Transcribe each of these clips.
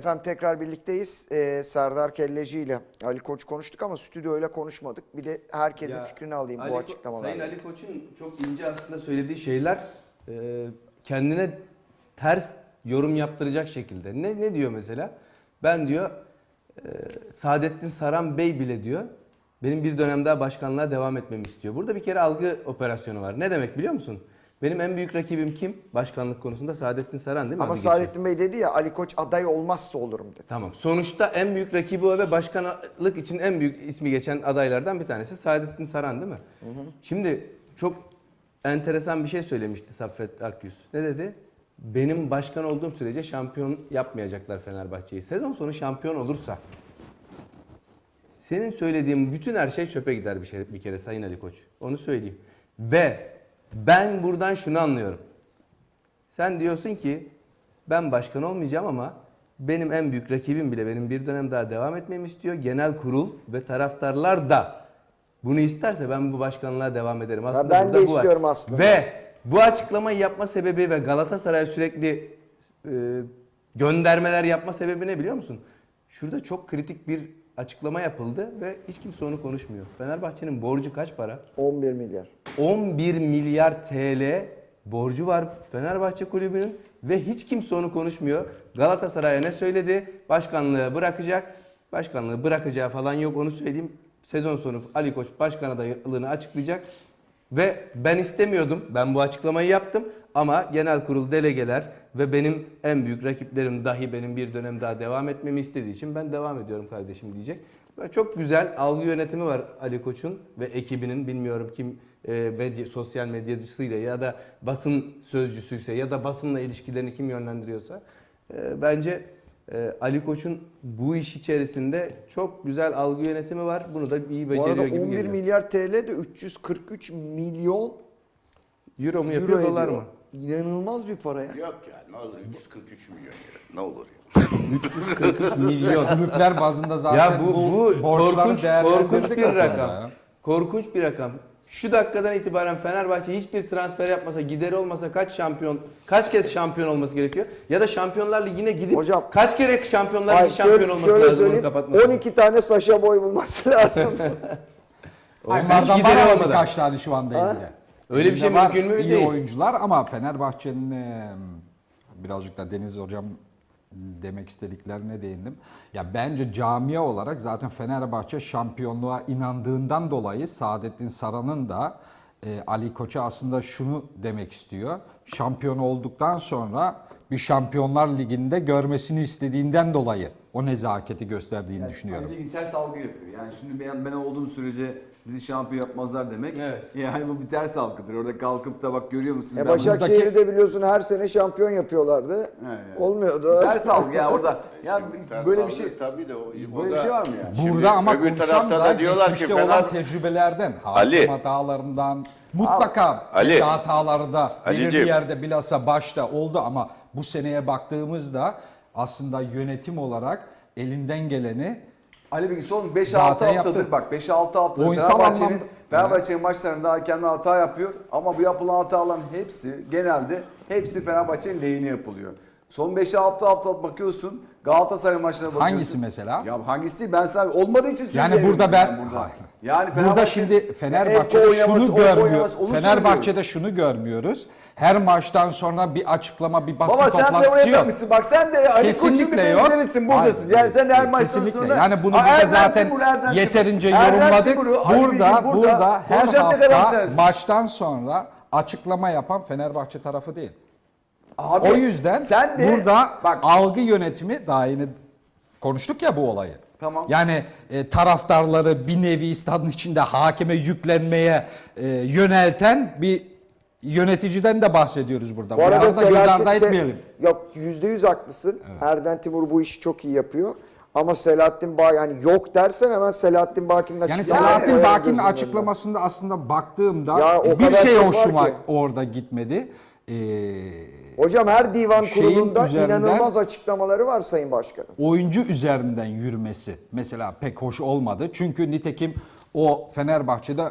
Efendim tekrar birlikteyiz. Ee, Serdar Kelleci ile Ali Koç konuştuk ama stüdyoyla konuşmadık. Bir de herkesin Ya, fikrini alayım Ali bu açıklamalarla. Sayın Ali Koç'un çok ince aslında söylediği şeyler e, kendine ters yorum yaptıracak şekilde. Ne ne diyor mesela? Ben diyor e, Saadettin Saran Bey bile diyor benim bir dönem daha başkanlığa devam etmemi istiyor. Burada bir kere algı operasyonu var. Ne demek biliyor musun? Benim en büyük rakibim kim? Başkanlık konusunda Saadettin Saran değil mi? Ama geçiyor? Saadettin Bey dedi ya Ali Koç aday olmazsa olurum dedi. Tamam. Sonuçta en büyük rakibi o ve başkanlık için en büyük ismi geçen adaylardan bir tanesi Saadettin Saran değil mi? Şimdi çok enteresan bir şey söylemişti Saffet Akyüz. Ne dedi? Benim başkan olduğum sürece şampiyon yapmayacaklar Fenerbahçe'yi. Sezon sonu şampiyon olursa senin söylediğin bütün her şey çöpe gider bir, şey, bir kere Sayın Ali Koç. Onu söyleyeyim. Ve ben buradan şunu anlıyorum. Sen diyorsun ki ben başkan olmayacağım ama benim en büyük rakibim bile benim bir dönem daha devam etmemi istiyor. Genel kurul ve taraftarlar da bunu isterse ben bu başkanlığa devam ederim. Aslında ben de burada bu var. istiyorum aslında. Ve bu açıklamayı yapma sebebi ve Galatasaray sürekli e, göndermeler yapma sebebi ne biliyor musun? Şurada çok kritik bir açıklama yapıldı ve hiç kimse onu konuşmuyor. Fenerbahçe'nin borcu kaç para? 11 milyar. 11 milyar TL borcu var Fenerbahçe kulübünün ve hiç kimse onu konuşmuyor. Galatasaray'a ne söyledi? Başkanlığı bırakacak. Başkanlığı bırakacağı falan yok onu söyleyeyim. Sezon sonu Ali Koç başkan adaylığını açıklayacak. Ve ben istemiyordum. Ben bu açıklamayı yaptım. Ama genel kurul delegeler ve benim en büyük rakiplerim dahi benim bir dönem daha devam etmemi istediği için ben devam ediyorum kardeşim diyecek. Çok güzel algı yönetimi var Ali Koç'un ve ekibinin bilmiyorum kim e, medya, sosyal medyacısıyla ya da basın sözcüsüyse ya da basınla ilişkilerini kim yönlendiriyorsa e, bence e, Ali Koç'un bu iş içerisinde çok güzel algı yönetimi var. Bunu da iyi Bu beceriyor arada gibi 11 geliyor. milyar TL de 343 milyon Euro mu euro dolar ediyor. mı? İnanılmaz bir para ya. Yok ya ne olur 143 milyon lira. Ne olur ya. 343 milyon. Kulüpler bazında zaten ya bu, bu korkunç, korkunç bir rakam. ya. Korkunç bir rakam. Şu dakikadan itibaren Fenerbahçe hiçbir transfer yapmasa, gideri olmasa kaç şampiyon, kaç kez şampiyon olması gerekiyor? Ya da Şampiyonlar Ligi'ne gidip Hocam- kaç kere Şampiyonlar Ligi şampiyon olması şöyle lazım bunu kapatması? 12 tane Saşa Boy bulması lazım. Hayır, Onlardan gideri olmadan. birkaç tane şu anda Ha? elinde. Öyle bir şey var mümkün mü? iyi Değil. oyuncular ama Fenerbahçe'nin e, birazcık da Deniz Hocam demek istediklerine değindim. Ya bence camia olarak zaten Fenerbahçe şampiyonluğa inandığından dolayı Saadettin Saran'ın da e, Ali Koç'a aslında şunu demek istiyor. Şampiyon olduktan sonra bir Şampiyonlar Ligi'nde görmesini istediğinden dolayı o nezaketi gösterdiğini düşünüyorum. Yani ters algı yapıyor. Yani şimdi ben, ben olduğum sürece bizi şampiyon yapmazlar demek. Evet. Yani bu bir ters algıdır. Orada kalkıp da bak görüyor musunuz? e Başakşehir'i buradaki- de biliyorsun her sene şampiyon yapıyorlardı. Evet. Olmuyordu. bunu- Ters algı ya orada. Ya Ters böyle bir şey tabii de o, o böyle da- bir şey var mı yani? Şimdi Burada ama öbür konuşan tarafta da, da diyorlar ki geçmişte Fener- olan tecrübelerden, Ali. hakim hatalarından mutlaka Ali. hataları da belirli Ali'ciğim. yerde bilhassa başta oldu ama bu seneye baktığımızda aslında yönetim olarak elinden geleni Ali Bilgi son 5-6 Zaten haftadır yaptı. bak 5-6 haftadır Oyunsal Fenerbahçe'nin anlamda- Fenerbahçe'nin maçlarında hakemler hata yapıyor ama bu yapılan hataların hepsi genelde hepsi Fenerbahçe'nin lehine yapılıyor. Son 5-6 hafta bakıyorsun Galatasaray maçlarına bakıyorsun. Hangisi mesela? Ya hangisi değil ben sana olmadığı için Yani söyleyemiyorum burada ben-. Hayır. Yani Burada şimdi Fenerbahçe'de oynaması, şunu Oyko görmüyor. oynaması, onu Fenerbahçe'de söylüyorum. şunu görmüyoruz. Her maçtan sonra bir açıklama, bir basın Baba sen de toplantısı oraya yok. takmışsın. Bak sen de Ali Koç'un bir yok. benzerisin buradasın. Hayır, yani sen de her maçtan kesinlikle. sonra... Yani bunu burada zaten Timur. yeterince yorumladık. Timur'u, Ali Burada, Bilgin burada, her hafta maçtan sonra açıklama yapan Fenerbahçe tarafı değil. Abi, o yüzden sen de, burada bak algı yönetimi daha yeni konuştuk ya bu olayı. Tamam. Yani e, taraftarları bir nevi stadın içinde hakeme yüklenmeye e, yönelten bir yöneticiden de bahsediyoruz burada. Bu arada da göz ardı Selahattin etmeyelim. Yok %100 haklısın. Erden Timur bu işi çok iyi yapıyor. Ama Selahattin Bağ yani yok dersen hemen Selahattin Baki'nin Yani açıklamasını Selahattin koyarım Baki'nin açıklamasında aslında baktığımda Ya bir şey hoşuma orada gitmedi. Ee, Hocam her divan Şeyin kurulunda üzerinden- inanılmaz açıklamaları var Sayın Başkanım. oyuncu üzerinden yürümesi mesela pek hoş olmadı. Çünkü nitekim o Fenerbahçe'de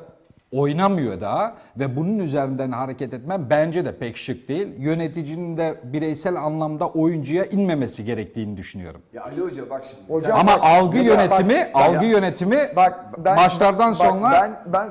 Oynamıyor daha ve bunun üzerinden hareket etmem bence de pek şık değil. Yöneticinin de bireysel anlamda oyuncuya inmemesi gerektiğini düşünüyorum. Ya Ali Hoca bak şimdi. Hocam Ama bak, algı mesela yönetimi, bak- algı yönetimi Bak ben maçlardan bak, sonra ben ben